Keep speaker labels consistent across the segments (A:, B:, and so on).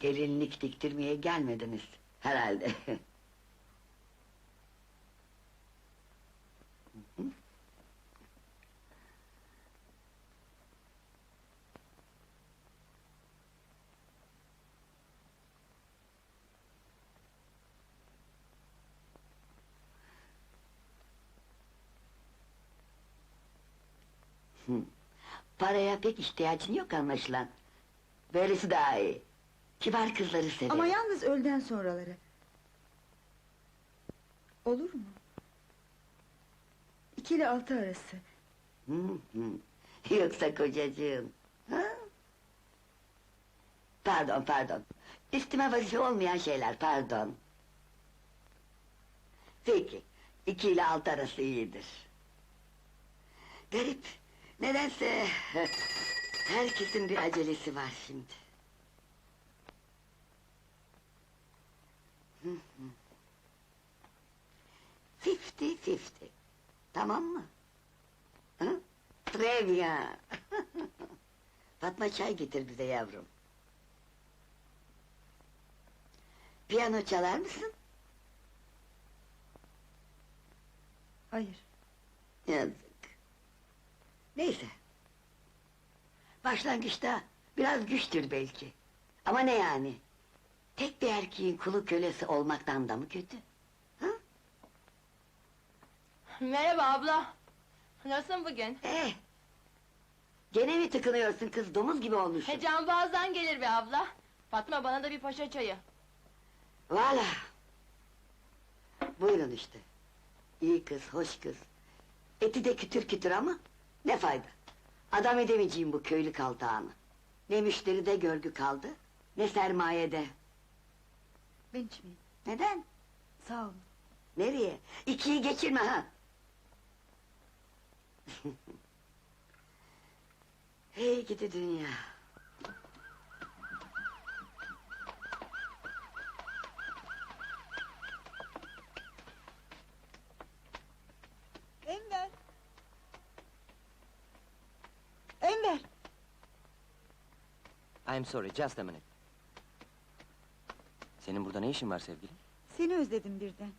A: Gelinlik diktirmeye gelmediniz herhalde. Paraya pek ihtiyacın yok anlaşılan. Böylesi daha iyi. Kibar kızları severim.
B: Ama yalnız öğleden sonraları. Olur mu? İki ile altı arası.
A: Hı hı. Yoksa kocacığım. Ha? Pardon, pardon. Üstüme vazife olmayan şeyler, pardon. Peki, iki ile altı arası iyidir. Garip, nedense... ...herkesin bir acelesi var şimdi. Hı hı. Fifty fifty. Tamam mı? Hı? Bien. Fatma çay getir bize yavrum. Piyano çalar mısın?
B: Hayır.
A: Yazık. Neyse. Başlangıçta biraz güçtür belki. Ama ne yani? Tek bir erkeğin kulu kölesi olmaktan da mı kötü? Hı?
C: Merhaba abla. Nasılsın bugün?
A: Eh! Gene mi tıkınıyorsun kız, domuz gibi olmuşsun?
C: He can bazen gelir be abla. Fatma bana da bir paşa çayı.
A: Valla! Buyurun işte. İyi kız, hoş kız. Eti de kütür kütür ama ne fayda? Adam edemeyeceğim bu köylü kaltağını. Ne müşteride görgü kaldı, ne sermayede.
B: Ben içmeyeyim.
A: Neden?
B: Sağ olun.
A: Nereye? İkiyi geçirme ha! hey gidi dünya!
B: Enver! Enver!
D: I'm sorry, just a minute. Senin burada ne işin var sevgilim?
B: Seni özledim birden.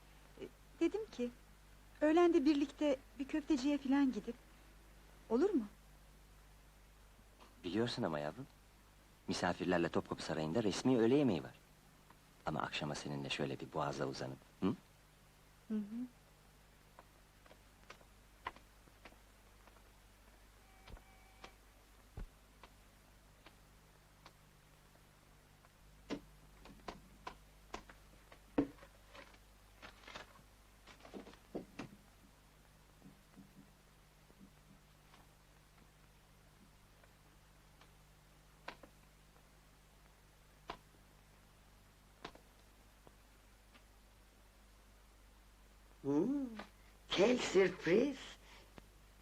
B: E, Dedim ki... ...öğlen de birlikte bir köfteciye falan gidip... ...olur mu?
D: Biliyorsun ama yavrum. Misafirlerle Topkapı Sarayı'nda resmi öğle yemeği var. Ama akşama seninle şöyle bir boğaza uzanıp... Hı?
B: Hı hı.
A: Quel sürpriz!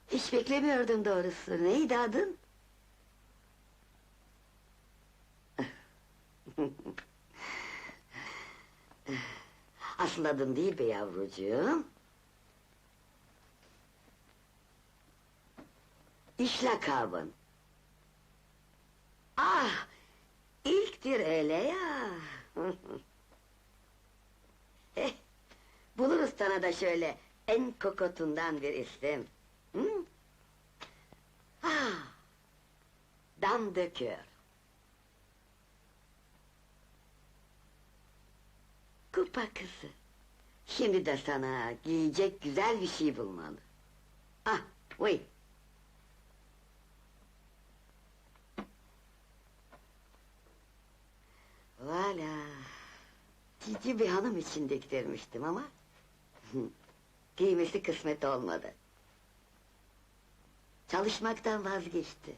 A: Hiç beklemiyordum doğrusu. Neydi adın? Asıl adın değil be yavrucuğum. İş lakabın. Ah! İlktir öyle ya. eh, buluruz sana da şöyle en kokotundan bir isim. Hı? Ah! Dam döküyor. Kupa kızı. Şimdi de sana giyecek güzel bir şey bulmalı. Ah, wait. Valla. Cici bir hanım için diktirmiştim ama... ...giymesi kısmet olmadı. Çalışmaktan vazgeçti.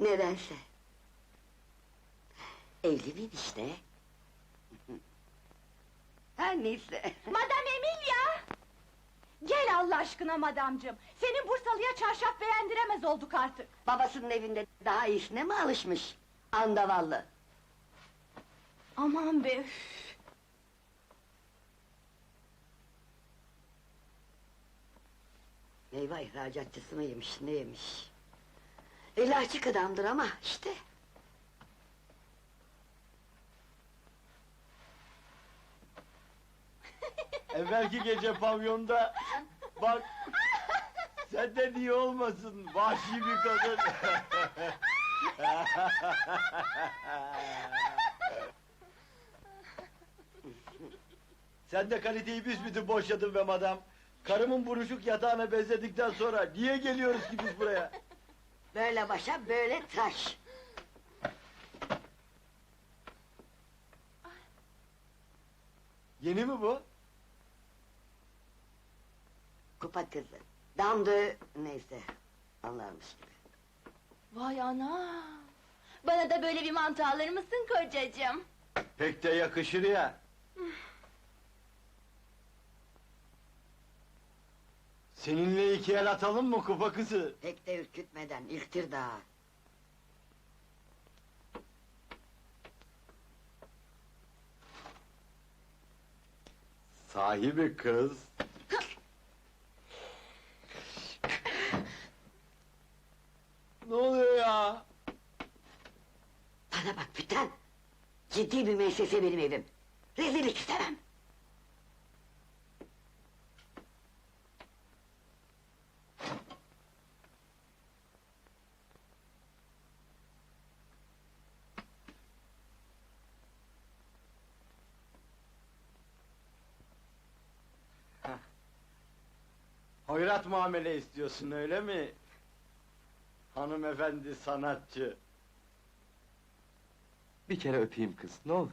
A: Nedense. Evli miyim işte? Her neyse.
C: Madam Emilia! Gel Allah aşkına madamcığım. Senin Bursalı'ya çarşaf beğendiremez olduk artık.
A: Babasının evinde daha iyisine mi alışmış? Andavallı.
C: Aman be! üf!
A: Meyve ihracatçısı mıymış, neymiş? İlaççı adamdır ama işte.
E: Evvelki gece pavyonda... Bak... Senden iyi olmasın, vahşi bir kadın! Sen de kaliteyi büsbütün boşladın be madam! Karımın buruşuk yatağına bezledikten sonra niye geliyoruz ki biz buraya?
A: Böyle başa böyle tıraş.
E: Yeni mi bu?
A: Kupa kızı. Damdı neyse. Anlarmış gibi.
C: Vay ana! Bana da böyle bir mantı alır mısın kocacığım?
E: Pek de yakışır ya. Seninle iki el atalım mı kupa kızı?
A: Pek de ürkütmeden ilktir daha.
E: Sahibi kız. ne oluyor ya?
A: Bana bak Fidan. Ciddi bir müessese benim evim. Rezillik istemem.
E: Hoyrat muamele istiyorsun öyle mi? Hanımefendi sanatçı.
F: Bir kere öpeyim kız, ne olur.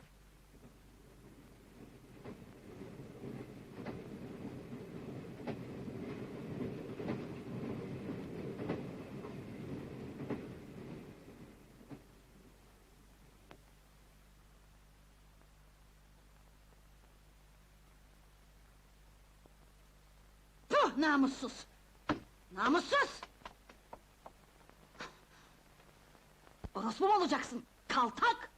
B: Namussuz! Namussuz! Orospu mu olacaksın? Kaltak!